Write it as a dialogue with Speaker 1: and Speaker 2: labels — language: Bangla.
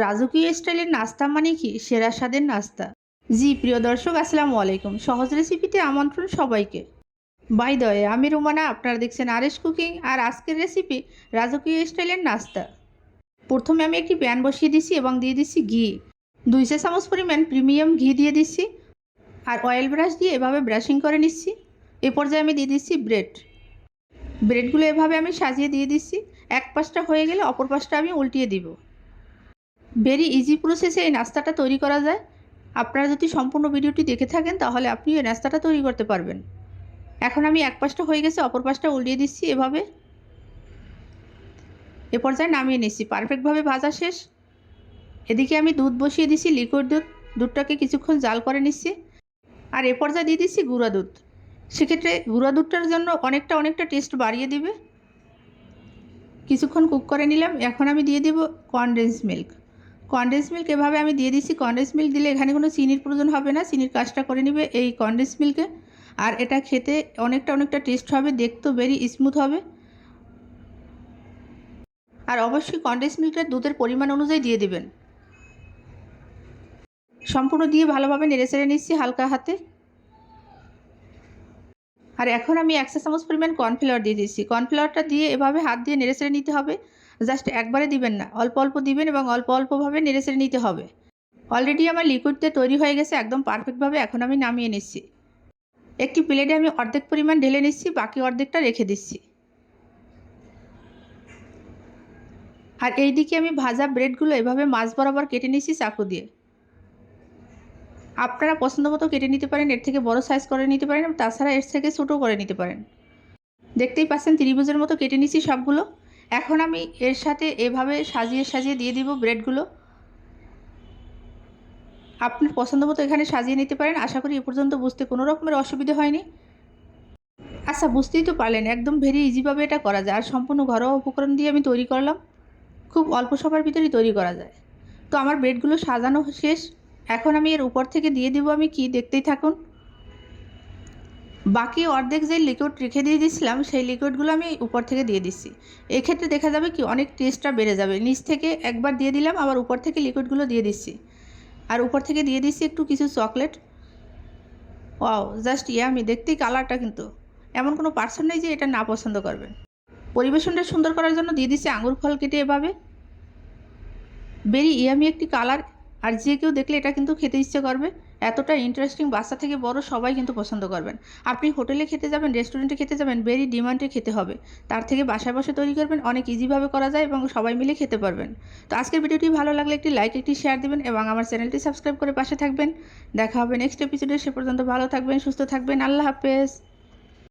Speaker 1: রাজকীয় স্টাইলের নাস্তা মানে কি? সেরা স্বাদের নাস্তা। জি, প্রিয় দর্শক, আসসালামু আলাইকুম। সহজ রেসিপিতে আমন্ত্রণ সবাইকে। বাই দয়ে আমি রুমানা। আপনারা দেখছেন আর এস কুকিং। আর আজকের রেসিপি রাজকীয় স্টাইলের নাস্তা। প্রথমে আমি একটি প্যান বসিয়ে দিচ্ছি এবং দিয়ে দিচ্ছি ঘি। দুই চা চামচ পরিমাণ প্রিমিয়াম ঘি দিয়ে দিচ্ছি আর অয়েল ব্রাশ দিয়ে এভাবে ব্রাশিং করে নিচ্ছি। এ পর্যায়ে আমি দিয়ে দিচ্ছি ব্রেড। ব্রেডগুলো এভাবে আমি সাজিয়ে দিয়ে দিচ্ছি। এক পাশটা হয়ে গেলে অপর পাশটা আমি উল্টিয়ে দিব। ভেরি ইজি প্রসেসে এই নাস্তাটা তৈরি করা যায়। আপনারা যদি সম্পূর্ণ ভিডিওটি দেখে থাকেন, তাহলে আপনি এই নাস্তাটা তৈরি করতে পারবেন। এখন আমি এক পাশটা হয়ে গেছে, অপর পাশটা উল্টিয়ে দিচ্ছি এভাবে। এ পর্যায়ে নামিয়ে নিচ্ছি। পারফেক্টভাবে ভাজা শেষ। এদিকে আমি দুধ বসিয়ে দিচ্ছি লিকুইড দুধ। দুধটাকে কিছুক্ষণ জাল করে নিচ্ছি। আর এ পর্যায়ে দিয়ে দিচ্ছি গুঁড়া দুধ। সেক্ষেত্রে গুঁড়া দুধটার জন্য অনেকটা অনেকটা টেস্ট বাড়িয়ে দিবে। কিছুক্ষণ কুক করে নিলাম। এখন আমি দিয়ে দেব কনডেন্স মিল্ক কনডেন্স মিল্ক এভাবে আমি দিয়ে দিচ্ছি কনডেন্স মিল্ক দিলে এখানে কোনো চিনির প্রয়োজন হবে না। চিনির কাজটা করে নেবে এই কনডেন্স মিল্কে আর এটা খেতে অনেকটা অনেকটা টেস্ট হবে, দেখতেও ভেরি স্মুথ হবে। আর অবশ্যই কনডেন্স মিল্কটা দুধের পরিমাণ অনুযায়ী দিয়ে দিবেন। সম্পূর্ণ দিয়ে ভালোভাবে নেড়ে চেড়ে নিচ্ছি হালকা হাতে। আর এখন আমি একশো চামচ পরিমাণ কর্নফ্লাওয়ার দিয়ে দিচ্ছি। কর্নফ্লাওয়ারটা দিয়ে এভাবে হাত দিয়ে নেড়ে চেড়ে নিতে হবে। জাস্ট একবারে দিবেন না, অল্প অল্প দিবেন এবং অল্প অল্পভাবে নেড়ে চেড়ে নিতে হবে। অলরেডি আমার লিকুইডতে তৈরি হয়ে গেছে, একদম পারফেক্টভাবে এখন আমি নামিয়ে নিচ্ছি। একটি প্লেটে আমি অর্ধেক পরিমাণ ঢেলে নিচ্ছি, বাকি অর্ধেকটা রেখে দিচ্ছি। আর এই দিকে আমি ভাজা ব্রেডগুলো এভাবে মাছ বরাবর কেটে নিচ্ছি চাকু দিয়ে। আপনারা পছন্দ মতো কেটে নিতে পারেন, এর থেকে বড় সাইজ করে নিতে পারেন, তাছাড়া এর থেকে ছোটো করে নিতে পারেন। দেখতেই পাচ্ছেন ত্রিভুজের মতো কেটে নিচ্ছি সবগুলো। এখন আমি এর সাথে এভাবে সাজিয়ে সাজিয়ে দিয়ে দিব ব্রেডগুলো। আপনার পছন্দ মতো এখানে সাজিয়ে নিতে পারেন। আশা করি এ পর্যন্ত বুঝতে কোনো রকমের অসুবিধা হয়নি। আচ্ছা বুঝতেই তো পারলেন, একদম ভেরি ইজিভাবে এটা করা যায়। আর সম্পূর্ণ ঘরোয়া উপকরণ দিয়ে আমি তৈরি করলাম। খুব অল্প সময়ের ভিতরেই তৈরি করা যায়। তো আমার ব্রেডগুলো সাজানো শেষ। এখন আমি এর উপর থেকে দিয়ে দিব আমি কি? দেখতেই থাকুন। বাকি অর্ধেক যে লিকুইড রেখে দিয়ে দিয়েছিলাম, সেই লিকুইডগুলো আমি উপর থেকে দিয়ে দিচ্ছি। এক্ষেত্রে দেখা যাবে কি, অনেক টেস্টটা বেড়ে যাবে। নিচ থেকে একবার দিয়ে দিলাম, আবার উপর থেকে লিকুইডগুলো দিয়ে দিচ্ছি। আর উপর থেকে দিয়ে দিচ্ছি একটু কিছু চকলেট ওয়াও জাস্ট ইয়ামি দেখতেই কালারটা কিন্তু। এমন কোনো পার্সন নেই যে এটা না পছন্দ করবেন পরিবেশনটা সুন্দর করার জন্য দিয়ে দিচ্ছি আঙুর ফল কেটে এভাবে। ভেরি ইয়ামি একটি কালার আর যে কেউ দেখলে এটা কিন্তু খেতে ইচ্ছে করবে। এতটা ইন্টারেস্টিং বাচ্চা থেকে বড় সবাই কিন্তু পছন্দ করবেন। আপনি হোটেলে খেতে যাবেন রেস্টুরেন্টে খেতে যাবেন ভেরি ডিমান্ডে খেতে হবে। তার থেকে বাসায় বসে তৈরি করবেন, অনেক ইজিভাবে করা যায় এবং সবাই মিলে খেতে পারবেন। তো আজকের ভিডিওটি ভালো লাগলে একটি লাইক একটি শেয়ার দেবেন এবং আমার চ্যানেলটি সাবস্ক্রাইব করে পাশে থাকবেন। দেখা হবে নেক্সট এপিসোডে সে পর্যন্ত ভালো থাকবেন, সুস্থ থাকবেন, আল্লাহ হাফেজ।